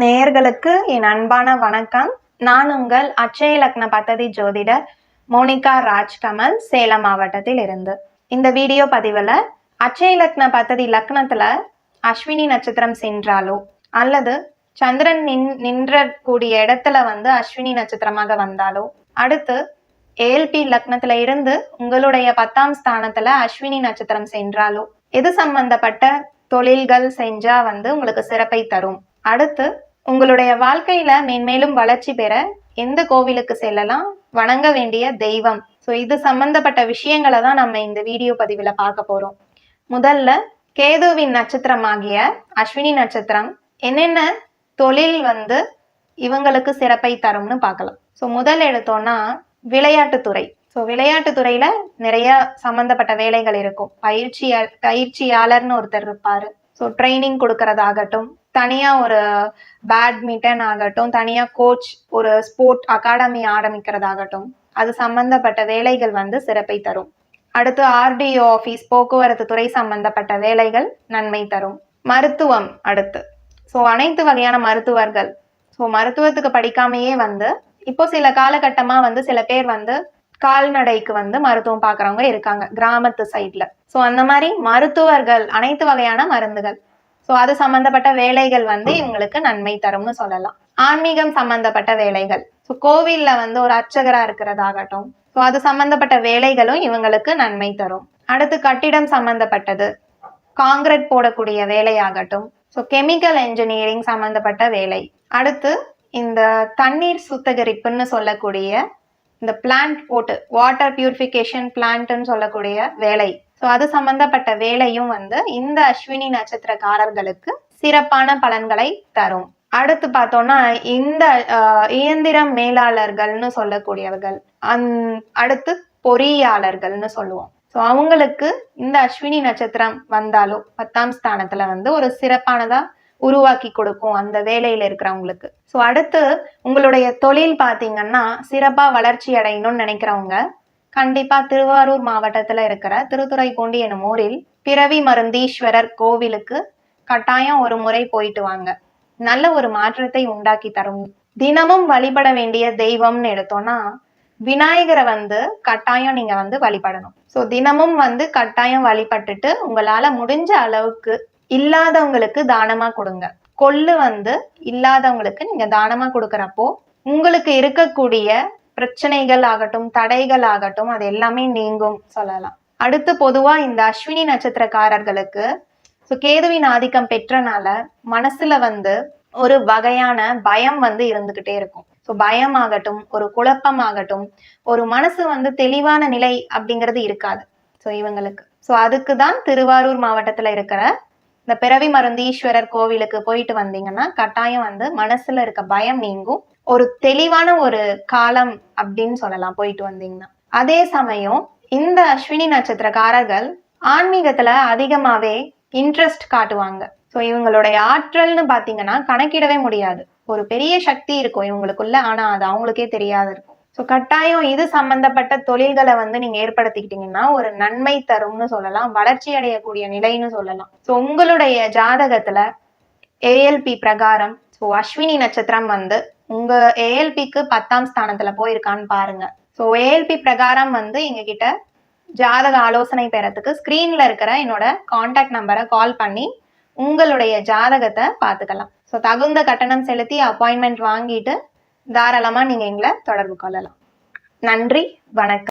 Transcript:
நேயர்களுக்கு என் அன்பான வணக்கம். நான் உங்கள் அச்சய லக்ன பத்ததி ஜோதிடர் மோனிகா ராஜ்கமல் சேலம் மாவட்டத்தில் இருந்து. இந்த வீடியோ பதிவில் அச்சய லக்ன பத்ததி லக்னத்தில் அஸ்வினி நட்சத்திரம் சென்றாலோ அல்லது சந்திரன் நின் நின்ற கூடிய இடத்துல வந்து அஸ்வினி நட்சத்திரமாக வந்தாலோ அடுத்து ஏல்பி லக்னத்துல இருந்து உங்களுடைய பத்தாம் ஸ்தானத்துல அஸ்வினி நட்சத்திரம் சென்றாலோ எது சம்பந்தப்பட்ட தொழில்கள் செஞ்சா வந்து உங்களுக்கு சிறப்பை தரும். அடுத்து உங்களுடைய வாழ்க்கையில மேன்மேலும் வளர்ச்சி பெற எந்த கோவிலுக்கு செல்லலாம்? வணங்க வேண்டிய தெய்வம். ஸோ இது சம்பந்தப்பட்ட விஷயங்களை தான் நம்ம இந்த வீடியோ பதிவில் பார்க்க போறோம். முதல்ல கேதுவின் நட்சத்திரமாகிய அஸ்வினி நட்சத்திரம் என்னென்ன தொழில் வந்து இவங்களுக்கு சிறப்பை தரும்னு பார்க்கலாம். ஸோ முதல் எடுத்தோம்னா விளையாட்டுத்துறை ஸோ விளையாட்டுத்துறையில நிறைய சம்பந்தப்பட்ட வேலைகள் இருக்கும். பயிற்சியா பயிற்சியாளர்னு ஒருத்தர் இருப்பாரு. ஸோ ட்ரைனிங் கொடுக்கறதாகட்டும் தனியா ஒரு பேட்மிண்டன் ஆகட்டும் தனியா கோச் ஒரு ஸ்போர்ட் அகாடமி ஆரம்பிக்கிறதாகட்டும் அது சம்பந்தப்பட்ட வேலைகள் வந்து சிறப்பை தரும். அடுத்து ஆர்டிஓ ஆஃபீஸ் போக்குவரத்து துறை சம்பந்தப்பட்ட வேலைகள் நன்மை தரும். மருத்துவம் அடுத்து. ஸோ அனைத்து வகையான மருத்துவர்கள். ஸோ மருத்துவத்துக்கு படிக்காமையே வந்து இப்போ சில காலகட்டமாக வந்து சில பேர் வந்து கால்நடைக்கு வந்து மருத்துவம் பார்க்குறவங்க இருக்காங்க கிராமத்து சைட்ல ஸோ அந்த மாதிரி மருத்துவர்கள் அனைத்து வகையான மருந்துகள். ஸோ அது சம்பந்தப்பட்ட வேலைகள் வந்து இவங்களுக்கு நன்மை தரும்னு சொல்லலாம். ஆன்மீகம் சம்பந்தப்பட்ட வேலைகள். ஸோ கோவில்ல வந்து ஒரு அர்ச்சகரா இருக்கிறதாகட்டும். ஸோ அது சம்பந்தப்பட்ட வேலைகளும் இவங்களுக்கு நன்மை தரும். அடுத்து கட்டிடம் சம்பந்தப்பட்டது. காங்கிரட் போடக்கூடிய வேலையாகட்டும். ஸோ கெமிக்கல் என்ஜினியரிங் சம்பந்தப்பட்ட வேலை. அடுத்து இந்த தண்ணீர் சுத்திகரிப்புன்னு சொல்லக்கூடிய இந்த பிளான்ட் போட்டு வாட்டர் பியூரிஃபிகேஷன் பிளான்ட்னு சொல்லக்கூடிய வேலை. ஸோ அது சம்பந்தப்பட்ட வேலையும் வந்து இந்த அஸ்வினி நட்சத்திரக்காரர்களுக்கு சிறப்பான பலன்களை தரும். அடுத்து பார்த்தோம்னா இந்த இயந்திர இயந்திரம் மேலாளர்கள்னு சொல்லக்கூடியவர்கள். அந் அடுத்து பொறியாளர்கள்னு சொல்லுவோம். ஸோ அவங்களுக்கு இந்த அஸ்வினி நட்சத்திரம் வந்தாலும் பத்தாம் ஸ்தானத்துல வந்து ஒரு சிறப்பானதா உருவாக்கி கொடுக்கும் அந்த வேலையில இருக்கிறவங்களுக்கு. ஸோ அடுத்து உங்களுடைய தொழில் பார்த்தீங்கன்னா சிறப்பா வளர்ச்சி அடையணும்னு நினைக்கிறவங்க கண்டிப்பா திருவாரூர் மாவட்டத்துல இருக்கிற திருத்துறைப்பூண்டி எனும் ஊரில் பிறவி மருந்தீஸ்வரர் கோவிலுக்கு கட்டாயம் ஒரு முறை போயிட்டு வாங்க. நல்ல ஒரு மாற்றத்தை உண்டாக்கி தரும். தினமும் வழிபட வேண்டிய தெய்வம்னு எடுத்தோம்னா விநாயகரை வந்து கட்டாயம் நீங்க வந்து வழிபடணும். ஸோ தினமும் வந்து கட்டாயம் வழிபட்டுட்டு உங்களால முடிஞ்ச அளவுக்கு இல்லாதவங்களுக்கு தானமா கொடுங்க. கொள்ளு வந்து இல்லாதவங்களுக்கு நீங்க தானமா கொடுக்கறப்போ உங்களுக்கு இருக்கக்கூடிய பிரச்சனைகள் ஆகட்டும் தடைகள் ஆகட்டும் அது எல்லாமே நீங்கும் சொல்லலாம். அடுத்து பொதுவா இந்த அஸ்வினி நட்சத்திரக்காரர்களுக்கு ஸோ கேதுவின் ஆதிக்கம் பெற்றனால மனசுல வந்து ஒரு வகையான பயம் வந்து இருந்துகிட்டே இருக்கும். ஸோ பயம் ஆகட்டும் ஒரு குழப்பம் ஆகட்டும் ஒரு மனசு வந்து தெளிவான நிலை அப்படிங்கிறது இருக்காது. ஸோ இவங்களுக்கு. ஸோ அதுக்கு தான் திருவாரூர் மாவட்டத்தில் இருக்கிற இந்த பிறவி மருந்தீஸ்வரர் கோவிலுக்கு போயிட்டு வந்தீங்கன்னா கட்டாயம் வந்து மனசுல இருக்க பயம் நீங்கும். ஒரு தெளிவான ஒரு காலம் அப்படின்னு சொல்லலாம் போயிட்டு வந்தீங்கன்னா. அதே சமயம் இந்த அஸ்வினி நட்சத்திரக்காரர்கள் ஆன்மீகத்துல அதிகமாவே இன்ட்ரெஸ்ட் காட்டுவாங்க. ஸோ இவங்களுடைய ஆற்றல்னு பாத்தீங்கன்னா கணக்கிடவே முடியாது. ஒரு பெரிய சக்தி இருக்கும் இவங்களுக்குள்ள. ஆனா அது அவங்களுக்கே தெரியாது இருக்கும். ஸோ கட்டாயம் இது சம்பந்தப்பட்ட தொழில்களை வந்து நீங்க ஏற்படுத்திக்கிட்டீங்கன்னா ஒரு நன்மை தரும்னு சொல்லலாம் வளர்ச்சி அடையக்கூடிய நிலைன்னு சொல்லலாம். ஸோ உங்களுடைய ஜாதகத்துல ஏஎல்பி பிரகாரம் ஸோ அஸ்வினி நட்சத்திரம் வந்து உங்க ஏஎல்பிக்கு பத்தாம் ஸ்தானத்துல போயிருக்கான்னு பாருங்க. ஸோ ஏஎல்பி பிரகாரம் வந்து எங்ககிட்ட ஜாதக ஆலோசனை பெறத்துக்கு ஸ்க்ரீன்ல இருக்கிற என்னோட காண்டாக்ட் நம்பரை கால் பண்ணி உங்களுடைய ஜாதகத்தை பார்த்துக்கலாம். ஸோ தகுந்த கட்டணம் செலுத்தி அப்பாயின்மெண்ட் வாங்கிட்டு தாராளமாக நீங்கள் எங்களை தொடர்பு கொள்ளலாம். நன்றி வணக்கம்.